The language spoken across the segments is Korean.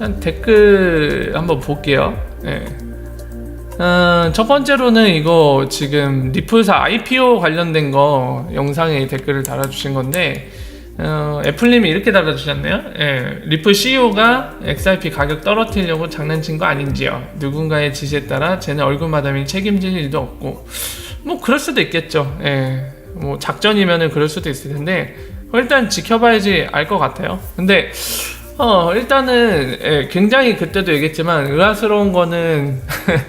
일단 댓글 한번 볼게요. 예. 어, 첫 번째로는 이거 지금 리플사 IPO 관련된 거 영상에 댓글을 달아주신 건데 어, 애플님이 이렇게 달아주셨네요. 예, 리플 CEO가 XRP 가격 떨어뜨리려고 장난친 거 아닌지요? 누군가의 지시에 따라 쟤는 얼굴 마담이 책임질 일도 없고 뭐 그럴 수도 있겠죠. 예, 뭐 작전이면은 그럴 수도 있을 텐데 어, 일단 지켜봐야지 알 것 같아요. 근데 어 일단은 예, 굉장히 그때도 얘기했지만 의아스러운 거는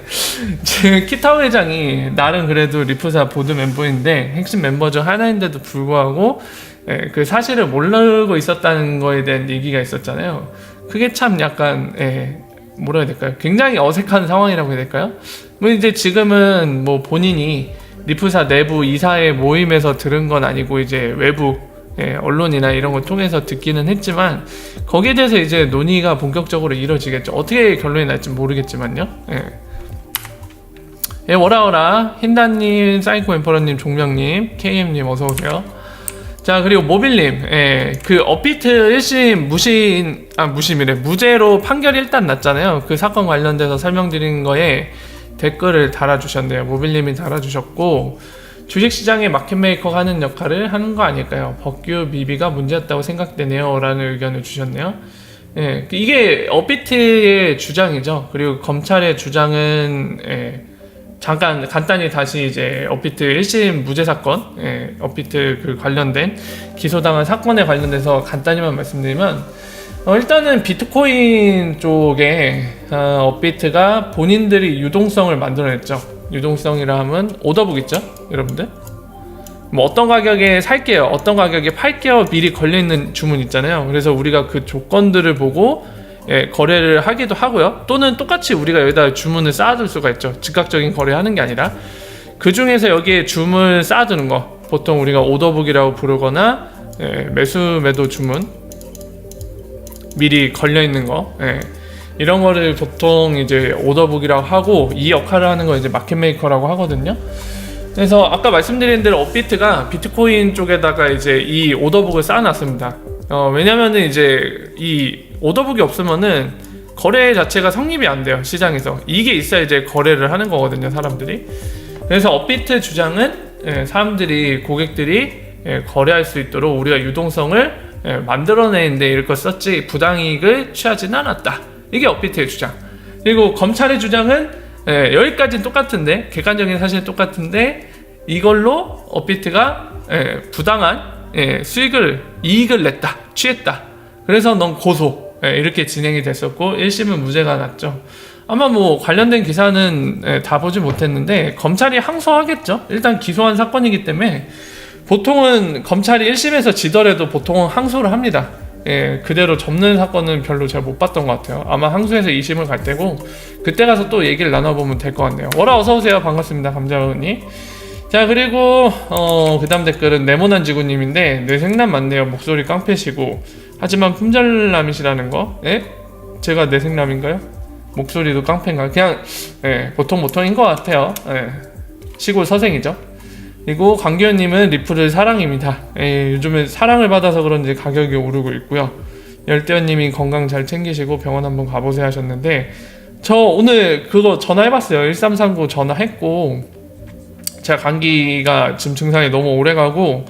지금 키타오 회장이 나름 그래도 리프사 보드 멤버인데 핵심 멤버 중 하나인데도 불구하고 예, 그 사실을 모르고 있었다는 거에 대한 얘기가 있었잖아요. 그게 참 약간 예, 뭐라 해야 될까요? 굉장히 어색한 상황이라고 해야 될까요? 뭐 이제 지금은 뭐 본인이 리프사 내부 이사의 모임에서 들은 건 아니고 이제 외부 예, 언론이나 이런 걸 통해서 듣기는 했지만 거기에 대해서 이제 논의가 본격적으로 이루어지겠죠. 어떻게 결론이 날지 모르겠지만요. 예. 예, 워라워라, 흰다님, 사이코 엠퍼러님, 종명님, KM님 어서 오세요. 자 그리고 모빌님, 예, 그 업비트 1심 무신, 아 무심이래, 무죄로 판결이 일단 났잖아요. 그 사건 관련돼서 설명드린 거에 댓글을 달아주셨네요. 모빌님이 달아주셨고 주식시장의 마켓메이커가 하는 역할을 하는 거 아닐까요? 법규 미비가 문제였다고 생각되네요. 라는 의견을 주셨네요. 예, 이게 업비트의 주장이죠. 그리고 검찰의 주장은 예, 잠깐 간단히 다시 이제 업비트 1심 무죄 사건, 예, 업비트 그 관련된 기소당한 사건에 관련돼서 간단히만 말씀드리면 어, 일단은 비트코인 쪽에 어, 업비트가 본인들이 유동성을 만들어냈죠. 유동성이라 하면 오더북 있죠, 여러분들? 뭐 어떤 가격에 살게요, 어떤 가격에 팔게요 미리 걸려 있는 주문 있잖아요. 그래서 우리가 그 조건들을 보고 예, 거래를 하기도 하고요. 또는 똑같이 우리가 여기다 주문을 쌓아둘 수가 있죠. 즉각적인 거래하는 게 아니라 그 중에서 여기에 주문 쌓아두는 거 보통 우리가 오더북이라고 부르거나 예, 매수 매도 주문 미리 걸려 있는 거 예, 이런 거를 보통 이제 오더북이라고 하고 이 역할을 하는 거 이제 마켓메이커라고 하거든요. 그래서 아까 말씀드린 대로 업비트가 비트코인 쪽에다가 이제 이 오더북을 쌓아놨습니다. 어, 왜냐면은 이제 이 오더북이 없으면은 거래 자체가 성립이 안 돼요 시장에서 이게 있어야 이제 거래를 하는 거거든요 사람들이. 그래서 업비트 주장은 예, 사람들이 고객들이 예, 거래할 수 있도록 우리가 유동성을 예, 만들어내는데 거 썼지 부당이익을 취하지는 않았다. 이게 업비트의 주장. 그리고 검찰의 주장은 예, 여기까지는 똑같은데 객관적인 사실은 똑같은데 이걸로 업비트가 예, 부당한 예, 수익을 이익을 냈다 취했다. 그래서 넌 고소. 예, 이렇게 진행이 됐었고 1심은 무죄가 났죠. 아마 뭐 관련된 기사는 예, 다 보지 못했는데 검찰이 항소하겠죠. 일단 기소한 사건이기 때문에 보통은 검찰이 1심에서 지더라도 보통은 항소를 합니다 예, 그대로 접는 사건은 별로 잘못 봤던 것 같아요. 아마 항소에서 2심을 갈 때고 그때 가서 또 얘기를 나눠보면 될 것 같네요. 워라 어서 오세요. 반갑습니다. 감자언니. 자 그리고 어 그다음 댓글은 네모난 지구님인데 뇌생남 맞네요. 목소리 깡패시고 하지만 품절남이시라는 거. 예? 제가 뇌생남인가요? 목소리도 깡패인가요? 그냥 예, 보통 보통인 것 같아요. 예. 시골 서생이죠. 그리고 강규현님은 리플을 사랑입니다. 예, 요즘에 사랑을 받아서 그런지 가격이 오르고 있고요. 열대현님이 건강 잘 챙기시고 병원 한번 가보세요 하셨는데 저 오늘 그거 전화해봤어요. 1339 전화했고 제가 감기가 지금 증상이 너무 오래가고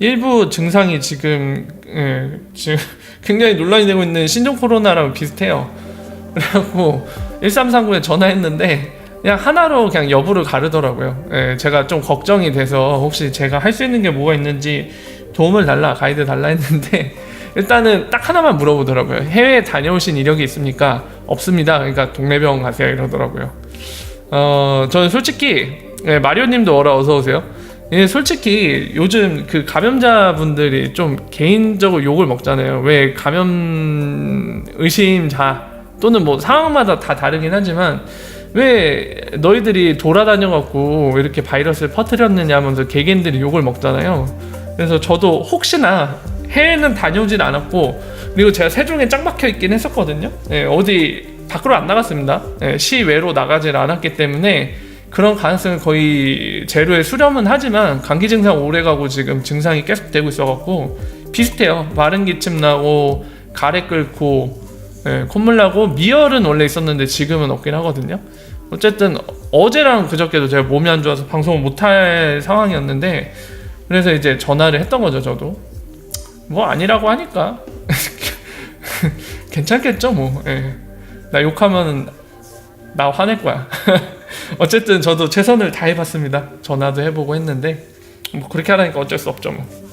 일부 증상이 지금 예, 지금 굉장히 논란이 되고 있는 신종 코로나랑 비슷해요. 그래갖고 1339에 전화했는데 그냥 하나로 그냥 여부를 가르더라고요. 예, 제가 좀 걱정이 돼서 혹시 제가 할 수 있는 게 뭐가 있는지 도움을 달라 가이드 달라 했는데 일단은 딱 하나만 물어보더라고요. 해외에 다녀오신 이력이 있습니까? 없습니다. 그러니까 동네병원 가세요 이러더라고요. 어, 저는 솔직히 예, 마리오님도 어라 어서 오세요. 예, 솔직히 요즘 그 감염자분들이 좀 개인적으로 욕을 먹잖아요. 왜 감염 의심자 또는 뭐 상황마다 다 다르긴 하지만 왜 너희들이 돌아다녀 갖고 이렇게 바이러스를 퍼뜨렸느냐 하면서 개개인들이 욕을 먹잖아요. 그래서 저도 혹시나 해외는 다녀오진 않았고 그리고 제가 세종에 짱 박혀 있긴 했었거든요. 예, 어디 밖으로 안 나갔습니다. 예, 시외로 나가질 않았기 때문에 그런 가능성은 거의 제로에 수렴은 하지만 감기 증상 오래가고 지금 증상이 계속 되고 있어갖고 비슷해요. 마른 기침 나고 가래 끓고 예, 콧물 나고 미열은 원래 있었는데 지금은 없긴 하거든요. 어쨌든 어제랑 그저께도 제가 몸이 안 좋아서 방송을 못할 상황이었는데 그래서 이제 전화를 했던 거죠, 저도. 뭐 아니라고 하니까 괜찮겠죠, 뭐. 예. 나 욕하면 나 화낼 거야. 어쨌든 저도 최선을 다해봤습니다. 전화도 해보고 했는데 뭐 그렇게 하라니까 어쩔 수 없죠, 뭐.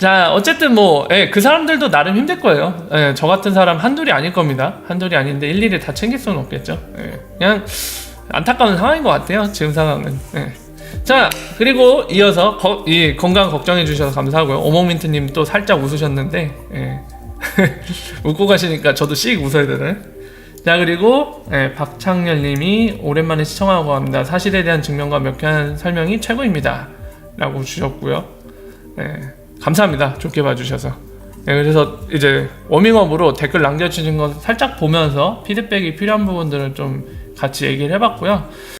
자, 어쨌든 뭐, 예, 그 사람들도 나름 힘들 거예요. 예, 저 같은 사람 한둘이 아닐 겁니다. 한둘이 아닌데 일일이 다 챙길 수는 없겠죠. 예, 그냥 안타까운 상황인 것 같아요. 지금 상황은. 예. 자, 그리고 이어서 거- 이 건강 걱정해 주셔서 감사하고요. 오목민트님 또 살짝 웃으셨는데, 예. 웃고 가시니까 저도 씩 웃어야 되네. 자 그리고 예, 박창렬님이 오랜만에 시청하고 합니다. 사실에 대한 증명과 명쾌한 설명이 최고입니다. 라고 주셨고요. 예, 감사합니다. 좋게 봐주셔서. 예, 그래서 이제 워밍업으로 댓글 남겨주신 거 살짝 보면서 피드백이 필요한 부분들을 좀 같이 얘기를 해봤고요.